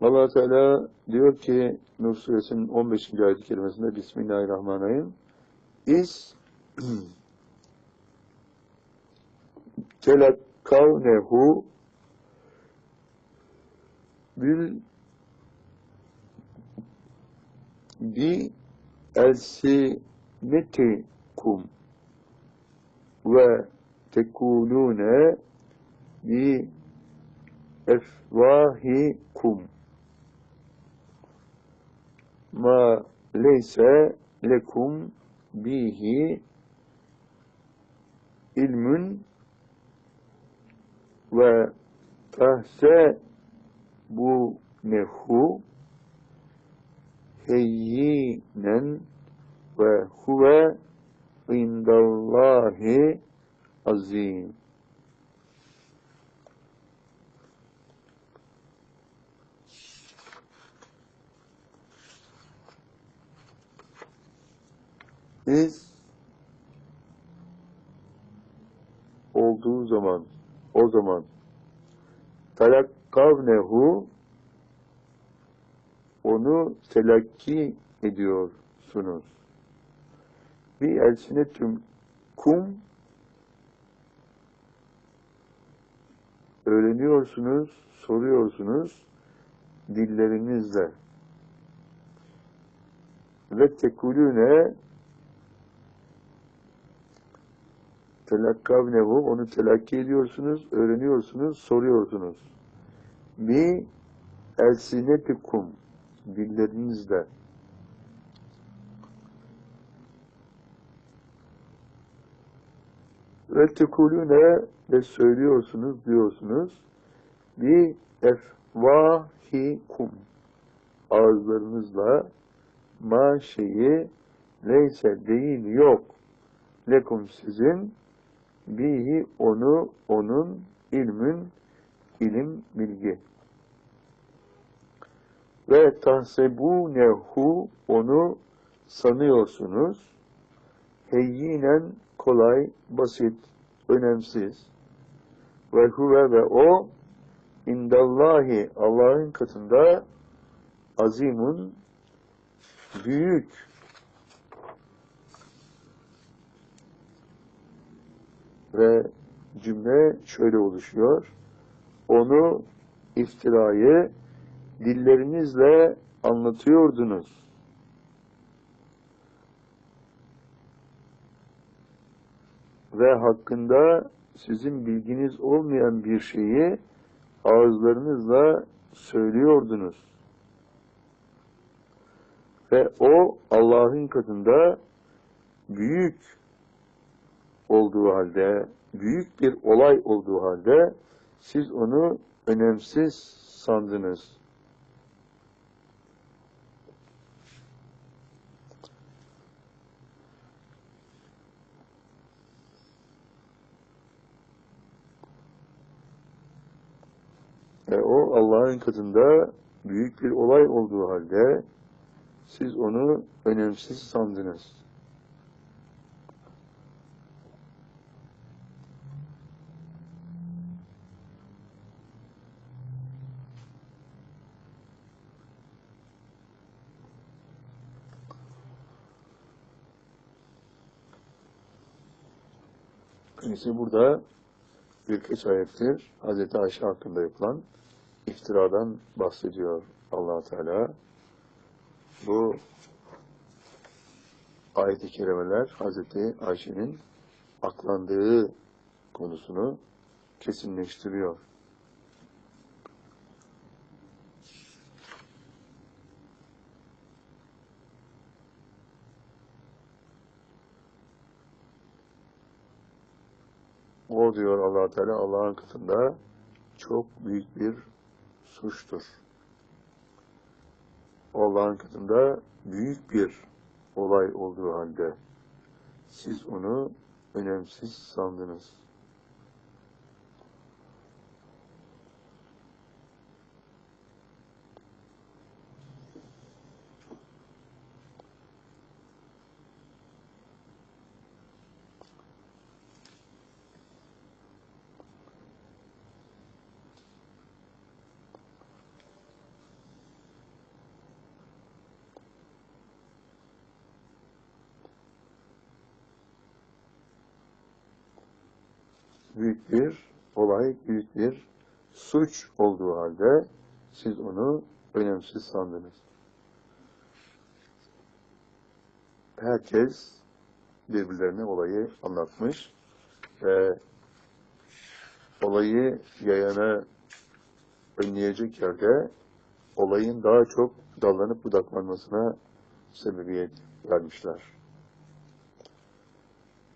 allah Teala diyor ki Nur suresinin 15. ayet-i kerimesinde Bismillahirrahmanirrahim İz telakkavnehu bil bi elsinetikum ve tekulune bi efvahikum ma leyse lekum bihi ilmün ve tahse bu nehu heyyinen ve huve indallahi azim. Biz olduğu zaman, o zaman telakkavnehu onu telakki ediyorsunuz. Bir elsinetüm kum öğreniyorsunuz, soruyorsunuz dillerinizle. Ve tekulüne telakkavnehu onu telakki ediyorsunuz, öğreniyorsunuz, soruyorsunuz. Bi elsinetikum dillerinizle. Ve tekulüne ve söylüyorsunuz, diyorsunuz. Bi efvahikum ağızlarınızla ma şeyi neyse değil yok lekum sizin bihi onu onun ilmün ilim bilgi. Ve tahsebunehu onu sanıyorsunuz. Heyyinen kolay basit önemsiz. Ve huve ve o indallahi Allah'ın katında azimun büyük ve cümle şöyle oluşuyor. Onu iftirayı dillerinizle anlatıyordunuz. Ve hakkında sizin bilginiz olmayan bir şeyi ağızlarınızla söylüyordunuz. Ve o Allah'ın katında büyük olduğu halde, büyük bir olay olduğu halde siz onu önemsiz sandınız. Ve o Allah'ın katında büyük bir olay olduğu halde siz onu önemsiz sandınız. İşte burada birkaç ayettir Hz. Ayşe hakkında yapılan iftiradan bahsediyor allah Teala. Bu ayet-i kerimeler Hz. Ayşe'nin aklandığı konusunu kesinleştiriyor. O diyor allah Teala Allah'ın katında çok büyük bir suçtur. Allah'ın katında büyük bir olay olduğu halde siz onu önemsiz sandınız. Büyük bir olay, büyük bir suç olduğu halde siz onu önemsiz sandınız. Herkes birbirlerine olayı anlatmış ve olayı yayana önleyecek yerde olayın daha çok dallanıp budaklanmasına sebebiyet vermişler.